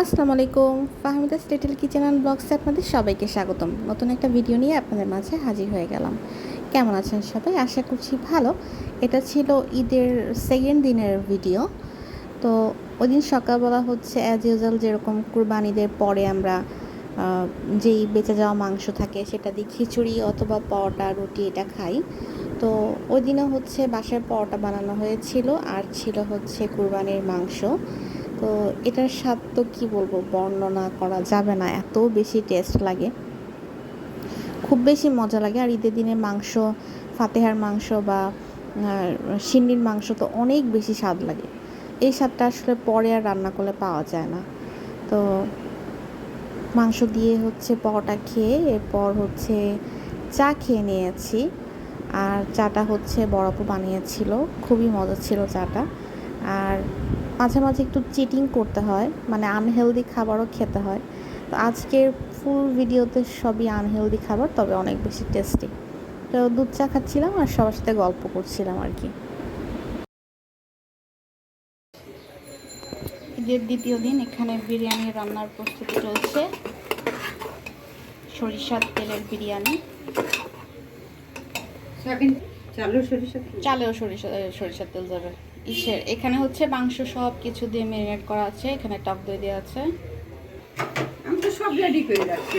আসসালামু আলাইকুম। Fahmida's little kitchen and ব্লগসে আপনাদের সবাইকে স্বাগতম। নতুন একটা ভিডিও নিয়ে আপনাদের মাঝে হাজির হয়ে গেলাম। কেমন আছেন সবাই? আশা করছি ভালো। এটা ছিল ঈদের সেকেন্ড দিনের ভিডিও। তো ওই দিন সকালবেলা হচ্ছে অ্যাজ ইউজাল যেরকম কুরবানিদের পরে আমরা যেই বেঁচে যাওয়া মাংস থাকে সেটা দিয়ে খিচুড়ি অথবা পরোটা, রুটি এটা খাই। তো ওই দিনে হচ্ছে বাসায় পরোটা বানানো হয়েছিল। আর ছিল হচ্ছে কুরবানির মাংস। তো এটার স্বাদ তো কী বলব? বর্ণনা করা যাবে না। এত বেশি টেস্ট লাগে। খুব বেশি মজা লাগে। আর ঈদের দিনে মাংস, ফাতেহার মাংস বা সিন্নির মাংস তো অনেক বেশি স্বাদ লাগে। এই স্বাদটা আসলে পরে আর রান্না করলে পাওয়া যায় না। তো মাংস দিয়ে হচ্ছে পরোটা খেয়ে এরপর হচ্ছে চা খেয়ে নিয়েছি। আর চাটা হচ্ছে বরফও বানিয়েছিল। খুবই মজা ছিল চাটা। আর মাঝে মাঝে একটু চিটিং করতে হয় মানে আনহেলদি খাবারও খেতে হয়। তো আজকের ফুল ভিডিওতে সবই আনহেলদি খাবার তবে অনেক বেশি টেস্টি তো দুধ চা খাচ্ছিলাম আর সবার সাথে গল্প করছিলাম আর কি। ঈদের দ্বিতীয় দিন এখানে বিরিয়ানি রান্নার প্রস্তুতি চলছে। সরিষার তেলের বিরিয়ানি। সয়াবিন চালু সরিষা। চালেও সরিষা সরিষার তেল যাবে। ইসের। এখানে হচ্ছে মাংস সব কিছু দিয়ে ম্যারিনেট করা আছে। এখানে টক দই দেওয়া আছে। আমি তো সব রেডি করে রাখছি।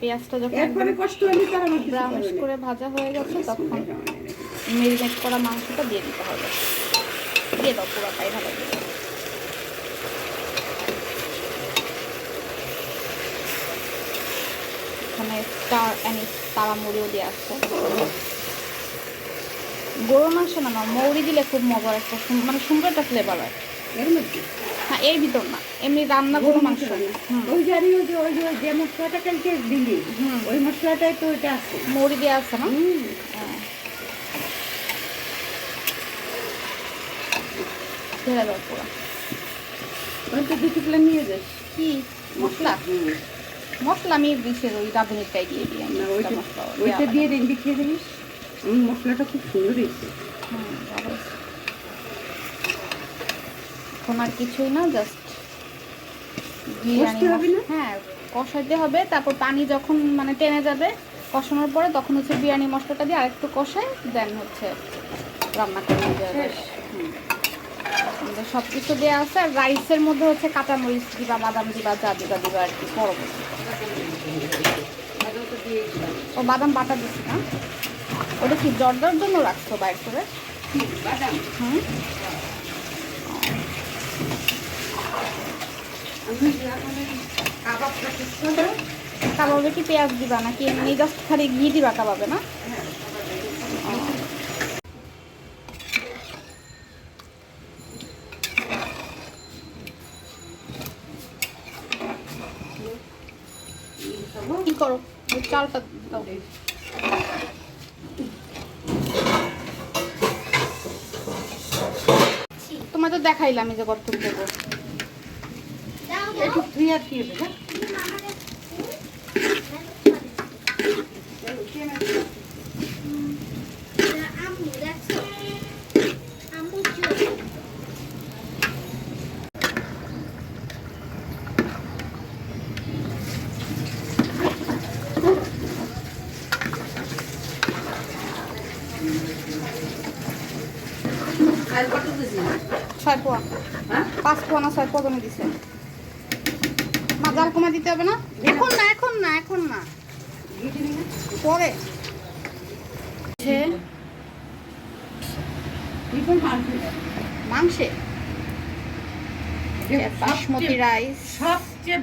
পেঁয়াজটা যখন এরপরে কষ্ট হলে তার আমার কিছু ব্রাউনিশ করবে না। করে ভাজা হয়ে গেছে তখন ম্যারিনেট করা মাংসটা দিয়ে দিতে হবে। দিয়ে দাও পুরোটাই ভালো এখানে স্টার অ্যানিস তারা মুড়িও দিয়ে আসছে গরু মাংস না না মৌরি দিলে খুব মজার একটা মানে সুন্দর একটা ফ্লেভার হয়। এর মধ্যে? হ্যাঁ এর ভিতর না এমনি রান্না গরু মাংস? ওই জানি ওই যে ওই যে মশলাটা কালকে দিলি? ওই মশলাটাই তো এটা আছে। মৌরি দিয়ে আছে না। হ্যাঁ। দাও পুরো। ওই তো দুটো নিয়ে যাস। কি? মশলা? মশলা আমি বিষের ওই রাঁধুনিটাই দিয়ে দিই ওইটা মশলা ওইটা দিয়ে খেয়ে দেখিস হুম, মশলাটা খুব সুন্দর হয়েছে। এখন আর কিছুই না জাস্ট কষতে হবে? হ্যাঁ কষাইতে হবে তারপর পানি যখন মানে টেনে যাবে কষানোর পরে তখন হচ্ছে বিরিয়ানি মশলাটা দিয়ে আরেকটু কষাই দেন হচ্ছে রান্না করে দেওয়া সব কিছু দেওয়া আছে আর রাইসের মধ্যে হচ্ছে কাঁচামরিচ দিবা বাদাম দিবা যা দিবা দিবা আর কি পরবর্তী ও বাদাম বাটা দিচ্ছি না। ওটা কি জর্দার জন্য রাখছো বাইর করে? কাবাবে কি পেঁয়াজ দিবা নাকি এমনি জাস্ট খালি ঘি দিবা কাবাবে না? কি করো? চালটা দাও তোমার তো দেখাইলাম এই যে কতটুকু দেবো একটু আর কি ছয় পোয়া। হ্যাঁ? পাঁচ পোয়া না ছয় পোয়া দিছে। মা জাল কমা দিতে হবে না? এখন না এখন না এখন না। পরে। মাংসে। বাসমতি রাইস। সবচেয়ে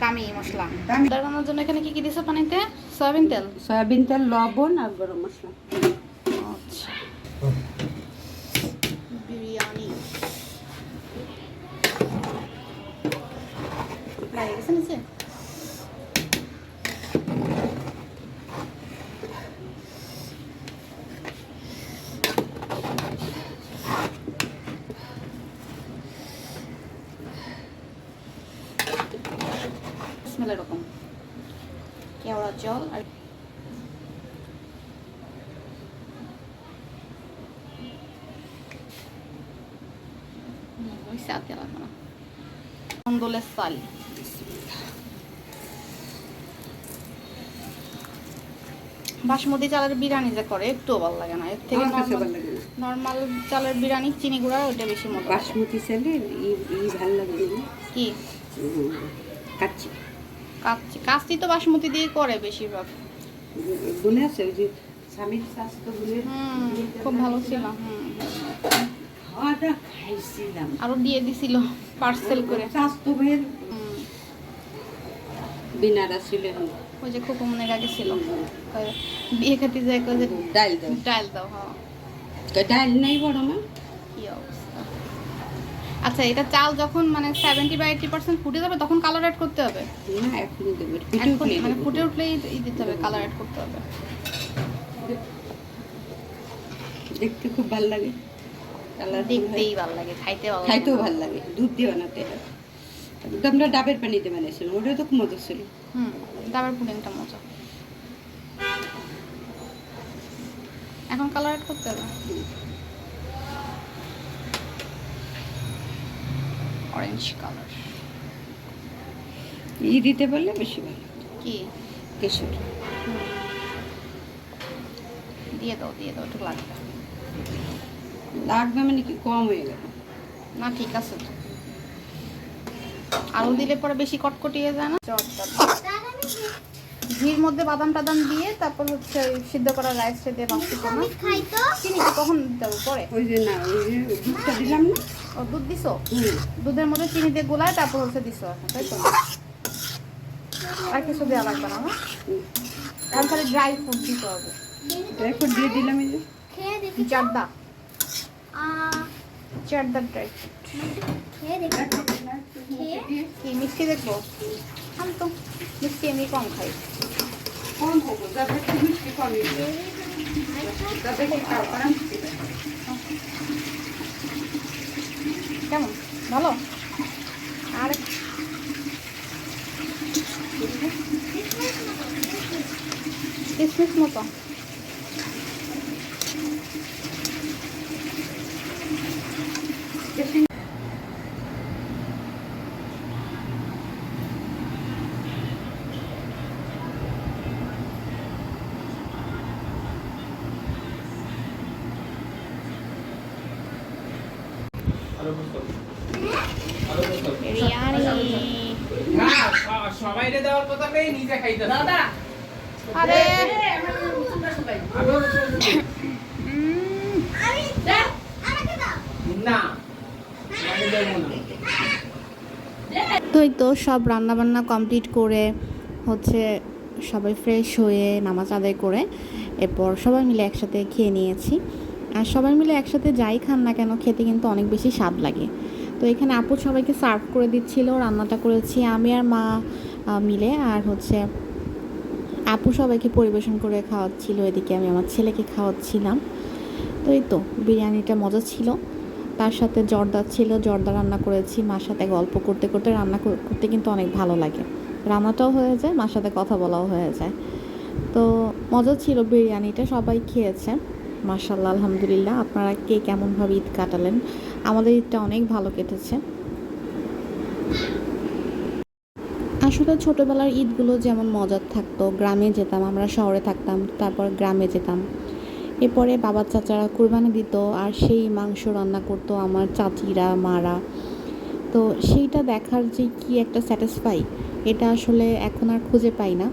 দামি মশলা। দামি। জন্য এখানে কি কি দিছো পানিতে? সয়াবিন তেল? সয়াবিন তেল লবণ আর গরম মশলা আচ্ছা বিরিয়ানি লাগে গেছে নিচে স্মেল এরকম। কেওড়া জল আর সাথে লাগবে না। অন্দলের সালি বাসমতি চালের বিরিয়ানি যে করে একটু ভালো লাগে না। এর থেকে নর্মাল চালের বিরিয়ানি চিনি গুঁড়া ওইটা বেশি মজা বাসমতি চালে ই ই ভালো লাগে কি? কাচ্চি। কাচ্চি কাচ্চি তো বাসমতি দিয়ে করে বেশিরভাগ। গুনে আছে ওই যে স্বামীর স্বাস্থ্য হুম খুব ভালো ছিল। খাইছিলাম। আরও দিয়ে দিছিল পার্সেল করে। স্বাস্থ্য ভাইয়ের হুম, বিনারা ছিলেন ওই যে খুব মনে আগে ছিল। বিয়ে খাতে যায় কয় যে ডাল দাও। ডাল দাও হ্যাঁ। ডাল নেই বড় মা? কি অবস্থা? আচ্ছা এটা চাল যখন মানে সেভেন্টি বা এইটি পার্সেন্ট ফুটে যাবে তখন কালার অ্যাড করতে হবে? না এখন দেবো এখন মানে ফুটে উঠলেই দিতে হবে কালার অ্যাড করতে হবে। দেখতে খুব ভালো লাগে। দেখতেই ভালো লাগে খাইতে ভালো খাইতেও ভালো লাগে দুধ দিয়ে বানাতে হয়। আমরা ডাবের পানিতে বানিয়েছিলাম ওটা তো খুব মজা ছিল। হুম ডাবের পুডিংটা মজা। এখন কালার অ্যাড করতে হবে? অরেঞ্জ কালার ই দিতে পারলে বেশি ভালো। কি? কেশর। দিয়ে দাও দিয়ে দাও একটু লাগবে। লাগবে মানে কি কম হয়ে গেল। না ঠিক আছে তো। আলু দিলে পরে বেশি কটকটিয়ে যায় না? ঘির মধ্যে বাদাম টাদাম দিয়ে তারপর হচ্ছে সিদ্ধ করা রাইসটা দিয়ে বাঁচতে চিনি কি? কখন দেবো? পরে। ওই যে না ওই যে দুধটা দিলাম না? ও দুধ দিছো? দুধের মধ্যে চিনি দিয়ে গোলায় তারপর হচ্ছে দিছো এখন তাই তো? আর কিছু দেওয়া লাগবে না হুম। এখন খালি ড্রাই ফ্রুট দিতে হবে। এরপর দিয়ে দিলাম এই যে। আহ, চারদা ড্রাই ফ্রুট কি মিষ্টি দেখব? আমি তো। মিষ্টি আমি কম খাই। কম হব যাতে মিষ্টি কম যাতে কি খাও কারণ কেমন? ভালো? আর কিসমিস মতো। সবাইরে দেওয়ার কথা নেই নিজে খাইতে দাদা। আরে। আমি আমাকে দাও। না আমি দেবো না। তো এই তো সব রান্না বান্না কমপ্লিট করে হচ্ছে সবাই ফ্রেশ হয়ে নামাজ আদায় করে এরপর সবাই মিলে একসাথে খেয়ে নিয়েছি। আর সবাই মিলে একসাথে যাই খান না কেন, খেতে কিন্তু অনেক বেশি স্বাদ লাগে। তো এখানে আপু সবাইকে সার্ভ করে দিচ্ছিল, রান্নাটা করেছি আমি আর মা মিলে। আর হচ্ছে আপু সবাইকে পরিবেশন করে খাওয়াচ্ছিল, এদিকে আমি আমার ছেলেকে খাওয়াচ্ছিলাম। তো এই তো, বিরিয়ানিটা মজা ছিল। তার সাথে জর্দা ছিল, জর্দা রান্না করেছি, মার সাথে গল্প করতে করতে রান্না করতে কিন্তু অনেক ভালো লাগে। রান্নাটাও হয়ে যায়, মার সাথে কথা বলাও হয়ে যায়। তো মজা ছিল বিরিয়ানিটা, সবাই খেয়েছে। মার্শাল্লাহ আলহামদুলিল্লাহ। আপনারা কে কেমনভাবে ঈদ কাটালেন? আমাদের ঈদটা অনেক ভালো কেটেছে। আসলে ছোটোবেলার ঈদগুলো যেমন মজার থাকতো, গ্রামে যেতাম, আমরা শহরে থাকতাম, তারপর গ্রামে যেতাম। এরপরে বাবার চাচারা কুরবানি দিত, আর সেই মাংস রান্না করতো আমার চাচিরা, মারা। তো সেইটা দেখার যে কি একটা স্যাটিসফাই, এটা আসলে এখন আর খুঁজে পাই না।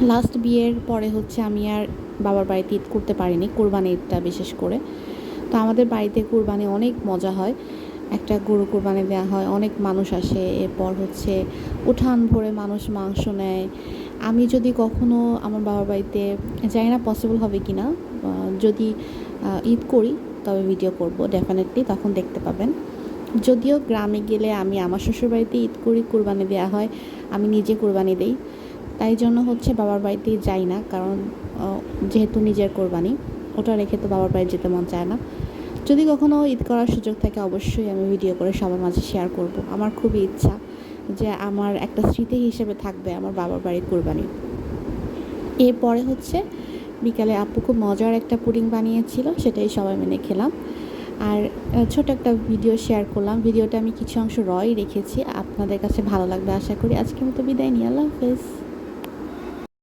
লাস্ট বিয়ের পরে হচ্ছে আমি আর বাবার বাড়িতে ঈদ করতে পারিনি, কোরবানি ঈদটা বিশেষ করে। তো আমাদের বাড়িতে কোরবানি অনেক মজা হয়। একটা গরু কোরবানি দেওয়া হয়, অনেক মানুষ আসে। এরপর হচ্ছে উঠান ভরে মানুষ মাংস নেয়। আমি যদি কখনো আমার বাবার বাড়িতে, জানি না পসিবল হবে কি না যদি ঈদ করি, তবে ভিডিও করব ডেফিনেটলি তখন দেখতে পাবেন। যদিও গ্রামে গেলে আমি আমার শ্বশুরবাড়িতে ঈদ করি, কোরবানি দেওয়া হয়, আমি নিজে কোরবানি দেই। তাই জন্য হচ্ছে বাবার বাড়িতে যাই না, কারণ যেহেতু নিজের কোরবানি, ওটা রেখে তো বাবার বাড়ি যেতে মন চায় না। যদি কখনও ঈদ করার সুযোগ থাকে, অবশ্যই আমি ভিডিও করে সবার মাঝে শেয়ার করব। আমার খুবই ইচ্ছা যে আমার একটা স্মৃতি হিসেবে থাকবে আমার বাবার বাড়ির কোরবানি। এরপরে হচ্ছে বিকালে আপু খুব মজার একটা পুডিং বানিয়েছিল, সেটাই সবাই মিলে খেলাম। আর ছোট একটা ভিডিও শেয়ার করলাম। ভিডিওটা আমি কিছু অংশ রয় রেখেছি। আপনাদের কাছে ভালো লাগবে আশা করি। আজকের মতো বিদায় নিই। আল্লাহ হাফেজ।